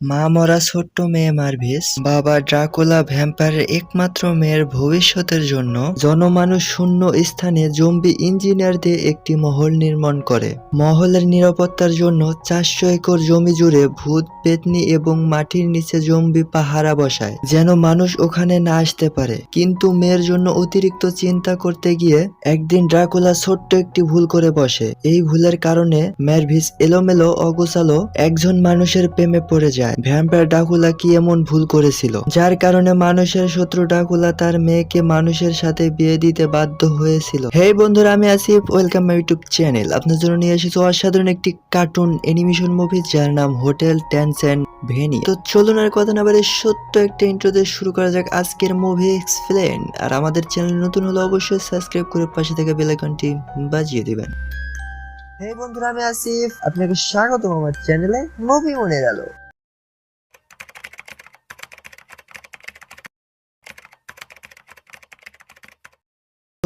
মা মরা ছোট্ট মেয়ে মার্ভিস, বাবা ড্রাকুলা ভ্যাম্পায়ারের একমাত্র মেয়ের ভবিষ্যতের জন্য জনমানুষ শূন্য স্থানে জম্বি ইঞ্জিনিয়ার দিয়ে একটি মহল নির্মাণ করে। মহলের নিরাপত্তার জন্য চারশো একর জমি জুড়ে ভূত, পেতনি এবং মাটির নিচে জম্বি পাহারা বসায়, যেন মানুষ ওখানে না আসতে পারে। কিন্তু মেয়ের জন্য অতিরিক্ত চিন্তা করতে গিয়ে একদিন ড্রাকুলা ছোট্ট একটি ভুল করে বসে। এই ভুলের কারণে ম্যারভিস এলোমেলো, অগোছালো একজন মানুষের প্রেমে পড়ে যায়। ভ্যাম্পায়ার ডাকুলা কি এমন ভুল করেছিল? যার কারণে মানুষের শত্রু ডাকুলা তার মেয়েকে মানুষের সাথে বিয়ে দিতে বাধ্য হয়েছিল। হে বন্ধুরা, আমি Asif, welcome my YouTube channel. আপনার জন্য নিয়ে এসেছি অসাধারণ একটি কার্টুন অ্যানিমেশন মুভি, যার নাম হোটেল ট্যানসেন ভেনি তো চলুন আর কথা না বলে সত্য একটা ইন্ট্রো দিয়ে শুরু করা যাক আজকের মুভি এক্সপ্লেন আর আমাদের চ্যানেল নতুন হলে অবশ্যই সাবস্ক্রাইব করে পাশে থেকে বেল আইকনটি বাজিয়ে দিবেন। হে বন্ধুরা, আমি আসিফ। আপনাকে স্বাগতম আমার চ্যানেলে মুভি মনে গেল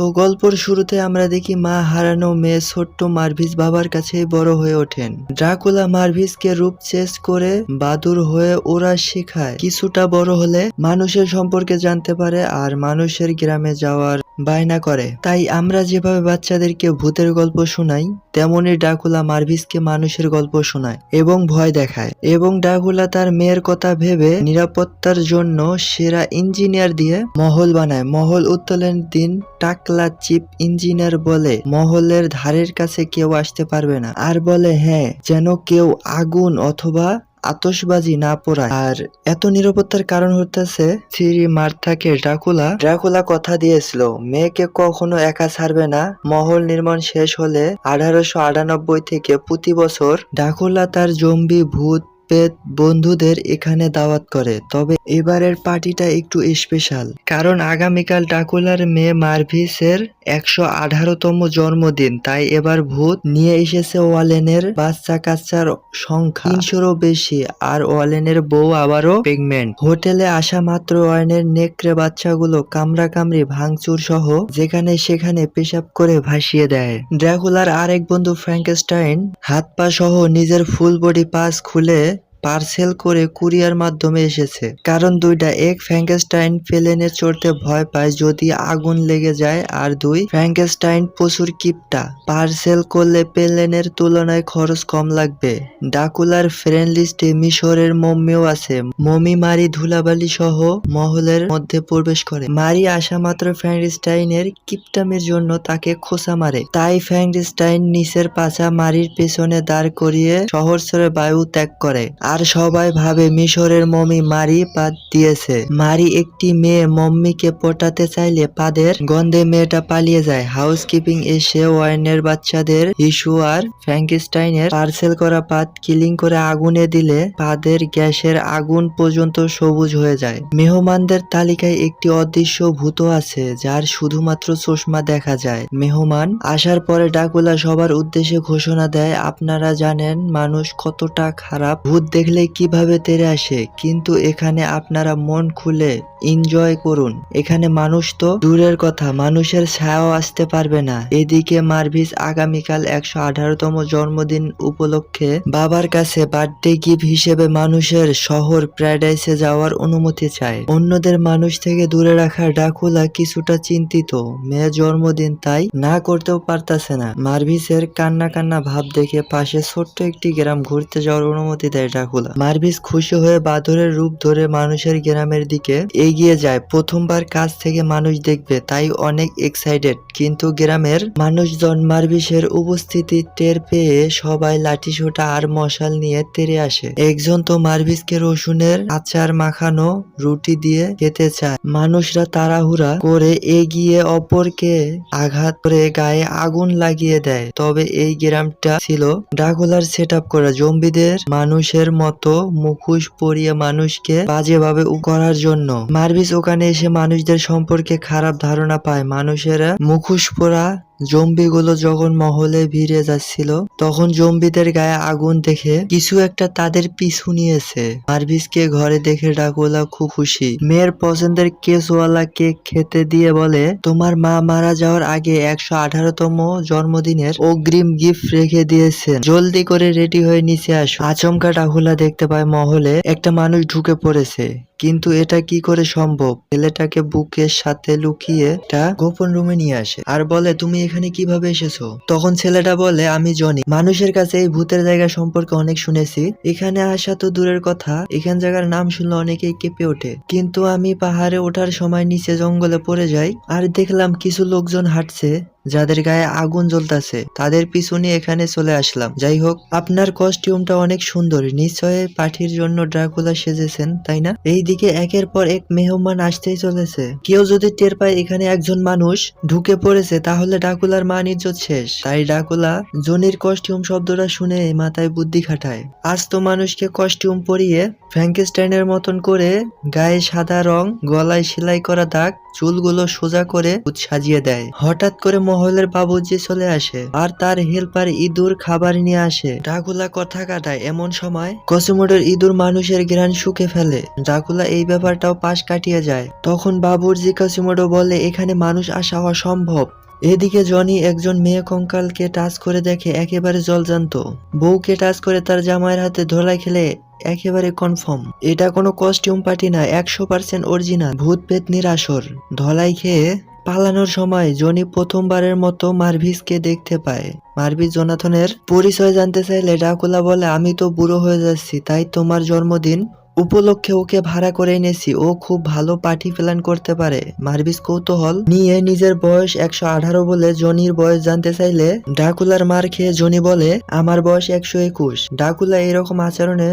তো গল্পর শুরুতে আমরা দেখি মা হারানো মেয়ে ছোট্ট মার্ভিস বাবার কাছে বড় হয়ে ওঠেন। ড্রাকুলা মার্ভিসকে রূপ চেস করে বাদুর হয়ে ওরা শেখায়। কিছুটা বড় হলে মানুষের সম্পর্কে জানতে পারে আর মানুষের গ্রামে যাওয়ার বায়না করে। তাই আমরা যেভাবে বাচ্চাদেরকে ভূতের গল্প শোনাই, তেমনি ডাকুলা মার্ভিসকে মানুষের গল্প শোনায় এবং ভয় দেখায়। এবং ডাকুলা তার মেয়ের কথা ভেবে নিরাপত্তার জন্য সেরা ইঞ্জিনিয়ার দিয়ে মহল বানায়। মহল উত্তোলনের দিন টাকলা চিপ ইঞ্জিনিয়ার বলে, মহলের ধারের কাছে কেউ আসতে পারবে না। আর বলে হ্যাঁ যেন কেউ আগুন অথবা আতশবাজি না পোড়ায়। আর এত নিরাপত্তার কারণ হতেছে সিরি মার্থাকে ড্রাকুলা। ড্রাকুলা কথা দিয়েছিল, মেয়েকে কখনো একা ছাড়বে না। মহল নির্মাণ শেষ হলে আঠারোশো আটানব্বই থেকে প্রতি বছর ড্রাকুলা তার জম্বি, ভূত পেত বন্ধুদের এখানে দাওয়াত করে। তবে এবারের পার্টিটা একটু স্পেশাল কারণ আগামীকাল ডাকুলার মেয়ে মার্ভিসের একশো আঠারোতম জন্মদিন। তাই এবার ভূত নিয়ে এসেছে ওয়ালেনের বাচ্চা কাচ্চার সংখ্যা। তিনশোরও বেশি, আর ওয়ালেনের বউ আবারও প্রেগনেন্ট হোটেলে আসা মাত্র ওয়ালেনের নেকড়ে বাচ্চাগুলো কামড়া কামড়ি ভাঙচুর সহ যেখানে সেখানে পেশাব করে ভাসিয়ে দেয়। ড্রাকুলার আরেক বন্ধু ফ্র্যাঙ্কেস্টাইন হাত পা সহ নিজের ফুল বডি পাস খুলে পার্সেল করে কুরিয়ার মাধ্যমে এসেছে। কারণ দুইটা, এক ফ্র্যাঙ্কেস্টাইন প্লেনে চড়তে ভয় পায় যদি আগুন লেগে যায়, আর দুই ফ্র্যাঙ্কেস্টাইন প্রচুর কিপটা। পার্সেল করলে প্লেনের তুলনায় খরচ কম লাগবে। ডাকুলার ফ্রেন্ড লিস্টে মিশরের মম্মিও আছে। মমি, মারি, ধুলাবালি সহ মহলের মধ্যে প্রবেশ করে। মারি আসা মাত্র ফ্র্যাঙ্কেস্টাইনের কিপটামের জন্য তাকে খোসা মারে। তাই ফ্র্যাঙ্কেস্টাইন নিচের পাছা মারির পেছনে দাঁড় করিয়ে শহর বায়ু ত্যাগ করে। আর সবাই ভাবে মিশরের মমি মারি পাদ দিয়েছে। মারি একটি মেয়ে মম্মিকে পটাতে চাইলে পাদের গন্ধে মেয়েটা পালিয়ে যায়। হাউসকিপিং এসে ওয়াইনের বাচ্চাদের ইস্যু আর ফ্র্যাঙ্কিস্টাইনের পার্সেল করা পাত কিলিং করে আগুনে দিলে পাদের গ্যাসের আগুন পর্যন্ত সবুজ হয়ে যায়। মেহমানদের তালিকায় একটি অদৃশ্য ভূত আছে, যার শুধুমাত্র চশমা দেখা যায়। মেহমান আসার পরে ডাকুলা সবার উদ্দেশ্যে ঘোষণা দেয়, আপনারা জানেন, মানুষ কতটা খারাপ ভূত দেখলে কীভাবে তেরে আসে কিন্তু এখানে আপনারা মন খুলে এনজয় করুন। এখানে মানুষ তো দূরের কথা, মানুষের ছায়াও আসতে পারবে না। এদিকে মার্ভিস আগামীকাল একশো আঠারোতম জন্মদিন উপলক্ষে বাবার কাছে বার্থডে গিফট হিসেবে মানুষের শহর প্যারাডাইসে যাওয়ার অনুমতি চায়। অন্যদের মানুষ থেকে দূরে রাখা ডাকুলা কিছুটা চিন্তিত। মেয়ের জন্মদিন তাই না করতেও পারতাছে না। মার্ভিসের কান্না কান্না ভাব দেখে পাশে ছোট্ট একটি গ্রাম ঘুরতে যাওয়ার অনুমতি দেয় ডাকুলা মার্ভিস খুশি হয়ে বাদরের রূপ ধরে মানুষের গ্রামের দিকে এগিয়ে যায়। প্রথমবার কাছ থেকে মানুষ দেখবে, তাই অনেক এক্সাইটেড কিন্তু গ্রামের মানুষজন মার্ভিসের উপস্থিতি টের পেয়ে সবাই লাঠি সোটা আর মশাল নিয়ে তেরে আসে। একজন তো মার্ভিসকে রসুনের আচার মাখানো রুটি দিয়ে খেতে চায়। মানুষরা তাড়াহুড়া করে এগিয়ে অপরকে আঘাত করে গায়ে আগুন লাগিয়ে দেয়। তবে এই গ্রামটা ছিল ড্রাকুলার সেট করা। জম্বিদের মানুষের মতো মুখোশ পরিয়ে মানুষকে বাজেভাবে করার জন্য। মার্ভিস ওখানে এসে মানুষদের সম্পর্কে খারাপ ধারণা পায়। মানুষেরা মুখোশ পরা জম্বিগুলো যখন মহলে ভিড়ে যাচ্ছিল, তখন জম্বিদের গায়ে আগুন দেখে কিছু একটা তাদের পিছু নিয়েছে। মার্ভিসকে ঘরে দেখে ডাকুলা খুব খুশি। মেয়ের পছন্দের কেসওয়ালা কেক খেতে দিয়ে বলে, তোমার মা মারা যাওয়ার আগে একশো আঠারোতম জন্মদিনের অগ্রিম গিফট রেখে দিয়েছেন। জলদি করে রেডি হয়ে নিচে আসো। আচমকা ডাকুলা দেখতে পায় মহলে একটা মানুষ ঢুকে পড়েছে। কিন্তু এটা কি করে সম্ভব? ছেলেটাকে বুকের সাথে লুকিয়ে গোপন রুমে নিয়ে আসে। আর বলে, তুমি এখানে কীভাবে এসেছ? তখন ছেলেটা বলে, আমি জনি। মানুষের কাছে এই ভূতের জায়গা সম্পর্কে অনেক শুনেছি। এখানে আসা তো দূরের কথা। এখান জায়গার নাম শুনলে অনেকেই কেঁপে ওঠে। কিন্তু আমি পাহাড়ে ওঠার সময় নিচে জঙ্গলে পড়ে যাই। আর দেখলাম কিছু লোকজন হাঁটছে। যাদের গায়ে আগুন জ্বলতাছে, তাদের পিছনে এখানে চলে আসলাম। যাই হোক আপনার কস্টিউমটা অনেক সুন্দর। নিশ্চয় পাঠির জন্য ড্রাকুলা সেজেছেন, তাই না? এইদিকে একের পর এক মেহমান আসতেই চলেছে। কেউ যদি টের পায় এখানে একজন মানুষ ঢুকে পড়েছে, তাহলে ডাকুলার মান ইজ্জত শেষ। তাই ডাকুলা জনির কস্টিউম শব্দটা শুনে মাথায় বুদ্ধি খাটায়। আজ তো মানুষকে কস্টিউম পরিয়ে ফ্র্যাঙ্কেস্টাইনের মতন করে গায়ে সাদা রং, গলায় সেলাই করা দাগ, চুলগুলো সোজা করে সাজিয়ে দেয়। হঠাৎ করে মহলের বাবুজি চলে আসে আর তার হেল্পার ইঁদুর খাবার নিয়ে আসে। ড্রাকুলা কথা কাটায় এমন সময় কসিমোডের ইঁদুর মানুষের ঘ্রাণ শুকে ফেলে। ড্রাকুলা এই ব্যাপারটাও পাশ কাটিয়ে যায়। তখন বাবুর্জি কসিমোডো বলে, এখানে মানুষ আসা অসম্ভব এদিকে জনি একজন মেয়ে কঙ্কালকে টাচ করে দেখে একেবারে জল জলজান্ত বউকে টাচ করে তার জামাইয়ের হাতে ধোলাই খেলে একেবারে কনফার্ম। এটা কোনো কস্টিউম পার্টি না, একশো পার্সেন্ট অরিজিনাল ভূত পেতনির আসর ধলাই খেয়ে পালানোর সময় জনি প্রথমবারের মতো মার্ভিসকে দেখতে পায়। মার্ভিস জোনাথনের পরিচয় জানতে চাইলে ডাকুলা বলে, আমি তো বুড়ো হয়ে যাচ্ছি, তাই তোমার জন্মদিন উপলক্ষে ওকে ভাড়া করে এনেছি। ও খুব ভালো পার্টি প্ল্যান করতে পারে। মার্ভিস কৌতূহল নিয়ে নিজের বয়স একশো আঠারো বলে জনির বয়স জানতে চাইলে ডাকুলার মার খেয়ে জনি বলে, আমার বয়স একশো একুশ। ডাকুলা এরকম আচরণে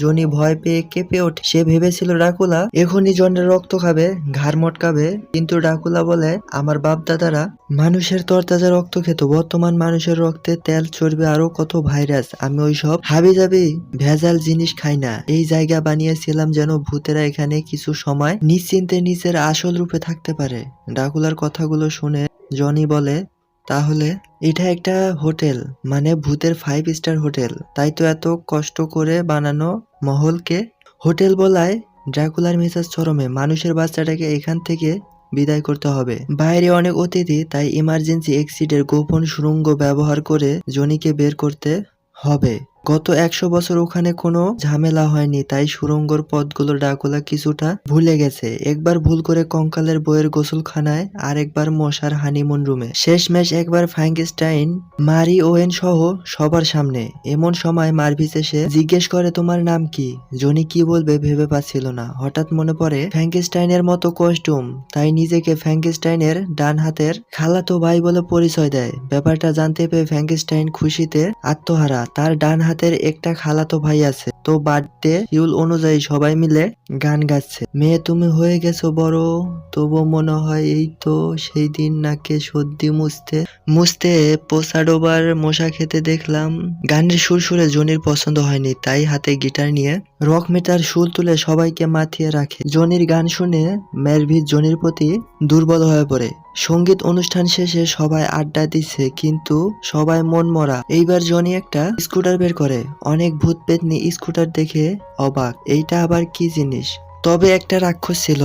জনি ভয় পেয়ে কেঁপে ওঠে। সে ভেবেছিল ডাকুলা এখনই জনের রক্ত খাবে, ঘাড় মটকাবে। কিন্তু ডাকুলা বলে, আমার বাপ দাদারা মানুষের তরতাজা রক্ত খেত। বর্তমান মানুষের রক্তে তেল চর্বি আরও কত ভাইরাস। আমি ওইসব হাবি যাবি ভেজাল জিনিস খাই না। এই জায়গা বানিয়েছিলাম যেন ভূতেরা এখানে কিছু সময় নিশ্চিন্তে নিজের আসল রূপে থাকতে পারে। ডাকুলার কথাগুলো শুনে জনি বলে, তাহলে এটা একটা হোটেল মানে ভূতের ফাইভ স্টার হোটেল। তাই তো এত কষ্ট করে বানানো মহলকে? হোটেল বলায় ড্রাকুলার মেজাজ চরমে, মানুষের বাচ্চাটাকে এখান থেকে বিদায় করতে হবে। বাইরে অনেক অতিথি, তাই ইমার্জেন্সি এক্সিটের গোপন সুড়ঙ্গ ব্যবহার করে জনিকে বের করতে হবে। গত একশো বছর ওখানে কোনো ঝামেলা হয়নি, তাই সুরঙ্গর পথগুলো ডাকুলা কিছুটা ভুলে গেছে। একবার ভুল করে কঙ্কালের বইয়ের গোসলখানায় আর একবার মশার হানিমুন রুমে। শেষমেশ একবার ফ্র্যাঙ্কেস্টাইন মারি ওয়েন সহ সবার সামনে। এমন সময় মারভিস এসে জিজ্ঞেস করে, তোমার নাম কি? জনি কি বলবে ভেবে পাচ্ছিল না। হঠাৎ মনে পড়ে ফ্র্যাঙ্কেস্টাইনের মতো কস্টিউম। তাই নিজেকে ফ্র্যাঙ্কেস্টাইনের ডান হাতের খালাতো ভাই বলে পরিচয় দেয়। ব্যাপারটা জানতে পেয়ে ফ্র্যাঙ্কেস্টাইন খুশিতে আত্মহারা। তার ডান হাতের একটা খালাতো ভাই আছে। তো বার্থডে শিউল অনুযায়ী সবাই মিলে গান গাচ্ছে। মেয়ে, তুমি হয়ে গেছো বড়, তবু মনে হয় এই তো সেই দিন নাকে সর্দি মুছতে মুছতে পোসাডোবার মশা খেতে দেখলাম। গানের সুর সুরে জনির পছন্দ হয়নি, তাই হাতে গিটার নিয়ে রক মেটার সুর তুলে সবাইকে মাথিয়ে রাখে। জনির গান শুনে মেরভিজ জনির প্রতি দুর্বল হয়ে পড়ে। সংগীত অনুষ্ঠান শেষে সবাই আড্ডা দিচ্ছে, কিন্তু সবাই মন মরা এইবার জনি একটা স্কুটার বের করে। অনেক ভূত পেতনি স্কুটার দেখে অবাক। এইটা আবার কি জিনিস? তবে একটা রাক্ষস ছিল।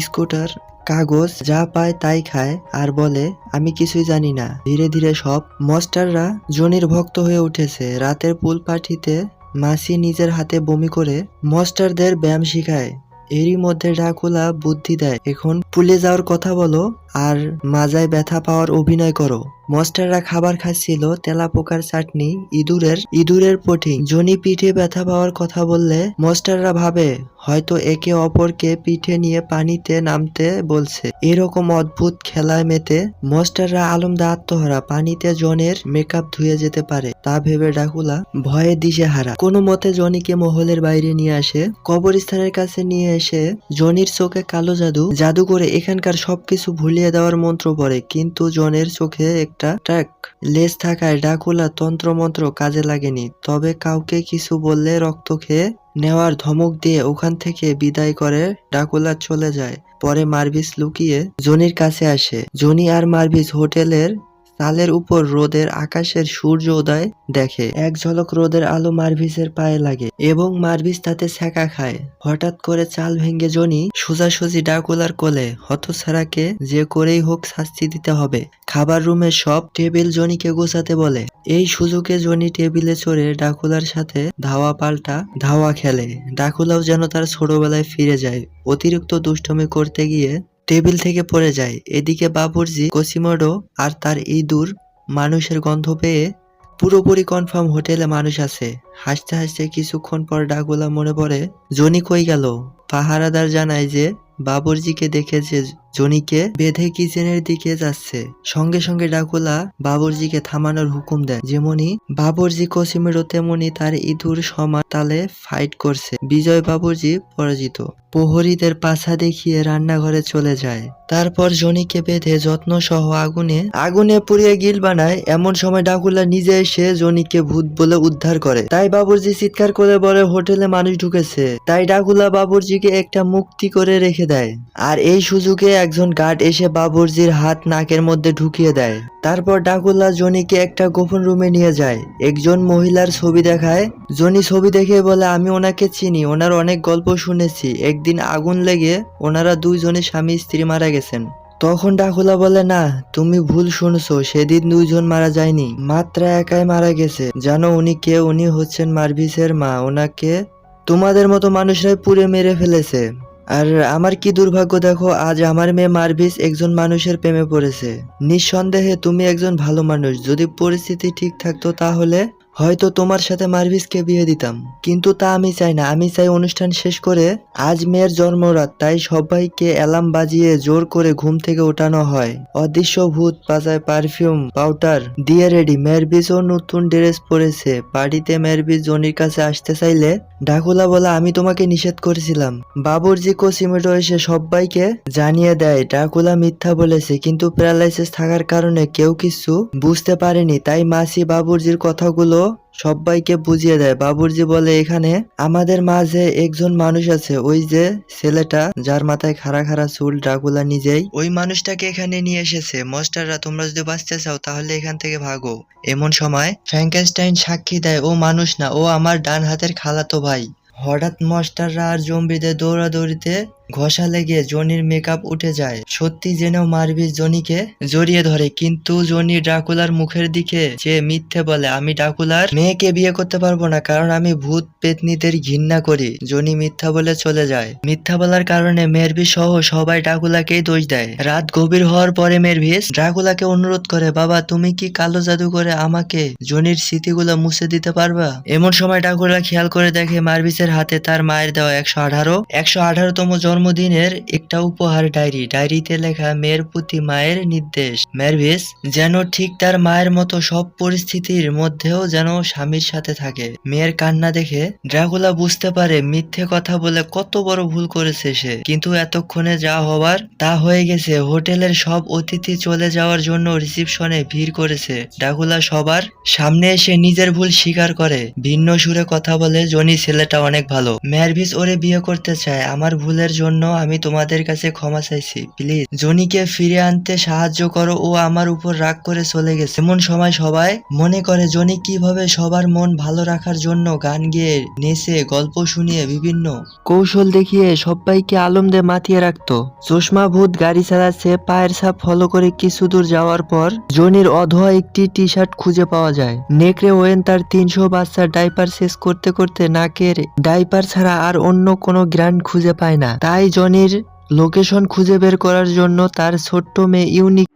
স্কুটার, কাগজ, যা পায় তাই খায়। আর বলে, আমি কিছুই জানি না। ধীরে ধীরে সব মস্টাররা জনির ভক্ত হয়ে উঠেছে। রাতের পুল পার্টিতে মাসি নিজের হাতে বমি করে মস্টারদের ব্যায়াম শিখায়। এরই মধ্যে ডাকুলা বুদ্ধি দেয়। এখন পুলে যাওয়ার কথা বলো আর মাজায় ব্যথা পাওয়ার অভিনয় করো। মস্টাররা খাবার খাচ্ছিল তেলা পোকার চাটনি, ইঁদুরের ইঁদুরের পটিং। জনি পিঠে ব্যথা পাওয়ার কথা বললে মস্টাররা ভাবে, হয়তো একে অপরকে পিঠে নিয়ে পানিতে নামতে বলছে। এরকম অদ্ভুত খেলায় মেতে মস্টাররা আলমদা আত্মহারা। পানিতে জনের মেকআপ ধুয়ে যেতে পারে, তা ভেবে ডাকুলা ভয়ে দিশে হারা কোনো মতে জনিকে মহলের বাইরে নিয়ে আসে, কবরস্থানের কাছে নিয়ে এসে জনির চোখে কালো জাদু জাদু করে এখানকার সবকিছু ভুলিয়ে দেওয়ার মন্ত্র পড়ে, কিন্তু জনের চোখে একটা ট্র্যাক লেজ থাকায় ডাকুলা তন্ত্রমন্ত্র কাজে লাগেনি, তবে কাউকে কিছু বললে রক্ত খেয়ে নেওয়ার ধমক দিয়ে ওখান থেকে বিদায় করে ডাকুলা চলে যায়। পরে মার্ভিস লুকিয়ে জনির কাছে আসে। জনি আর মার্ভিস হোটেলের চালের উপর রোদের আকাশের সূর্য উদয় দেখে। এক ঝলক রোদের আলো মার্ভিসের পায়ে লাগে এবং মার্ভিস তাতে ছ্যাঁকা খায়। হঠাৎ করে চাল ভেঙে জনি সোজাসুজি ডাকুলার কোলে, হতছাড়াকে যে করেই হোক শাস্তি দিতে হবে। খাবার রুমে সব টেবিল জনিকে গোছাতে বলে। এই সুযোগে জনি টেবিলে চড়ে ডাকুলার সাথে ধাওয়া পাল্টা ধাওয়া খেলে। ডাকুলাও যেন তার ছোটবেলায় ফিরে যায়। অতিরিক্ত দুষ্টমি করতে গিয়ে টেবিল থেকে পড়ে যায়। এদিকে বাবুর্জি কোসিমোডো আর তার ইঁদুর মানুষের গন্ধ পেয়ে পুরোপুরি কনফার্ম হোটেলে মানুষ আছে। হাসতে হাসতে কিছুক্ষণ পর ডাকুলা মনে পড়ে, জনি কই গেল? পাহারাদার জানায় যে বাবুর্জিকে দেখে যে জনিকে বেঁধে কিচেনের দিকে যাচ্ছে। সঙ্গে সঙ্গে ডাকুলা বাবুর্জিকে থামানোর হুকুম দেয়। যেমনি বাবুর্জি কসিমেরও তেমনি তার ইঁদুর সমান তালে ফাইট করছে। বিজয় বাবুর্জি পরাজিত। প্রহরীদের পাছা দেখিয়ে রান্নাঘরে চলে যায়। তারপর জনিকে বেঁধে যত্ন সহ আগুনে আগুনে পুড়িয়ে গিল বানায়। এমন সময় ডাকুলা নিজে এসে জনিকে ভূত বলে উদ্ধার করে। তাই বাবুর্জি চিৎকার করে বলে, হোটেলে মানুষ ঢুকেছে। তাই ডাকুলা বাবুর্জিকে একটা মুক্তি করে রেখে দেয়। আর এই সুযোগে একজন গার্ড এসে বাবুর্জির হাত নাকের মধ্যে ঢুকিয়ে দেয়। তারপর ডাকুলা জনিকে একটা গোপন রুমে নিয়ে যায়। একজন মহিলার ছবি দেখায়। জনি ছবি দেখে বলে, আমি ওনাকে চিনি, ওনার অনেক গল্প শুনেছি। একদিন আগুন লেগে ওনারা দুইজনে স্বামী, স্ত্রী মারা গেছেন। তখন ডাকুলা বলে, না, তুমি ভুল শুনছো। সেদিন দুইজন মারা যায়নি। মাত্র একাই মারা গেছে। জানো উনি কে? উনি হচ্ছেন মার্ভিসের মা। ওনাকে তোমাদের মতো মানুষরাই পুড়ে মেরে ফেলেছে। আর আমার কি দুর্ভাগ্য দেখো, আজ আমার মেয়ে মার্ভিস একজন মানুষের প্রেমে পড়েছে। নিঃসন্দেহে তুমি একজন ভালো মানুষ। যদি পরিস্থিতি ঠিক থাকতো তাহলে? হয়তো তোমার সাথে মার্ভিসকে বিয়ে দিতাম। কিন্তু তা আমি চাই না। আমি চাই অনুষ্ঠান শেষ করে আজ মেয়ের জন্মরাত, তাই সবাইকে অ্যালার্ম বাজিয়ে জোর করে ঘুম থেকে ওঠানো হয়। অদৃশ্য ভূত পাজায় পারফিউম পাউডার দিয়ে রেডি। মেরবিজও নতুন ড্রেস পরেছে। পার্টিতে মেরবিজ জনির কাছে আসতে চাইলে ডাকুলা বলা, আমি তোমাকে নিষেধ করেছিলাম। বাবুরজি কোসিমেটো এসে সবাইকে জানিয়ে দেয়, ডাকুলা মিথ্যা বলেছে, কিন্তু প্যারালাইসিস থাকার কারণে কেউ কিছু বুঝতে পারেনি। তাই মাসি বাবুরজির কথাগুলো সবাইকে বুঝিয়ে দেয়। বাবুরজি বলে, এখানে আমাদের মাঝে একজন মানুষ আছে। ওই যে ছেলেটা, যার মাথায় খাড়া খাড়া চুল, ড্রাকুলা নিজেই। ওই মানুষটাকে এখানে নিয়ে এসেছে। মাস্টাররা, তোমরা যদি বাঁচতে চাও, তাহলে এখান থেকে ভাগো। এমন সময় ফ্র্যাঙ্কেনস্টাইন সাক্ষী দেয়, ও মানুষ না, ও আমার ডান হাতের খালাতো ভাই। হঠাৎ মাস্টাররা আর জম্বিদের দৌড়াদৌড়িতে ঘষা লেগে জনির মেকআপ উঠে যায়। সত্যি জেনেও মারভিস জনিকে জড়িয়ে ধরে, কিন্তু জনি ড্রাকুলার মুখের দিকে যে মিথ্যে বলে, আমি ড্রাকুলার মেয়েকে বিয়ে করতে পারব না, কারণ আমি ভূত পেতনিদের ঘৃণা করি। জনি মিথ্যা বলে চলে যায়। মিথ্যা বলার কারণে মেরভিস সহ সবাই ড্রাকুলাকেই দোষ দেয়। রাত গভীর হওয়ার পরে মেরভিস ড্রাকুলাকে অনুরোধ করে, বাবা, তুমি কি কালো জাদু করে আমাকে জনির স্মৃতিগুলো মুছে দিতে পারবা? এমন সময় ড্রাকুলা খেয়াল করে দেখে মারভিসের হাতে তার মায়ের দেওয়া একশো আঠারো, একশো আঠারোতম জন্মদিনের একটা উপহার ডায়েরি। ডায়েরিতে লেখা, মেয়ের প্রতি মায়ের নির্দেশ। মেরভিস যেন ঠিক তার মায়ের মতো সব পরিস্থিতির মধ্যেও যেন স্বামীর সাথে থাকে। মেয়ের কান্না দেখে ড্রাগুলা বুঝতে পারে, মিথ্যে কথা বলে কত বড় ভুল করেছে সে। কিন্তু এতক্ষণে যা হবার তা হয়ে গেছে। হোটেলের সব অতিথি চলে যাওয়ার জন্য রিসিপশনে ভিড় করেছে। ড্রাকুলা সবার সামনে এসে নিজের ভুল স্বীকার করে। ভিন্ন সুরে কথা বলে, জনি, ছেলেটা অনেক ভালো। মেরভিস ওরে বিয়ে করতে চায়। আমার ভুলের জন্য আমি তোমাদের কাছে ক্ষমা চাইছি। প্লিজ, জনিকে ফিরে আনতে সাহায্য করো। ও আমার উপর রাগ করে চলে গেছে। এমন সময় সবাই মনে করে, জনি কীভাবে সবার মন ভালো রাখার জন্য গান গেয়ে নেচে গল্প শুনিয়ে বিভিন্ন কৌশল দেখিয়ে সবাইকে আলম দিয়ে মাতিয়ে রাখতো। চশমা, ভূত, গাড়ি চালাচ্ছে, পায়ের ছাপ ফলো করে কিছু দূর যাওয়ার পর জনির অধোয়া একটি টি শার্ট খুঁজে পাওয়া যায়। নেকড়ে ওয়েন তার তিনশো বাচ্চার ডাইপার শেষ করতে করতে নাকের ডাইপার ছাড়া আর অন্য কোনো গ্র্যান্ড খুঁজে পায় না। তাই জনির লোকেশন খুঁজে বের করার জন্য তার ছোট্ট মেয়ে ইউনিক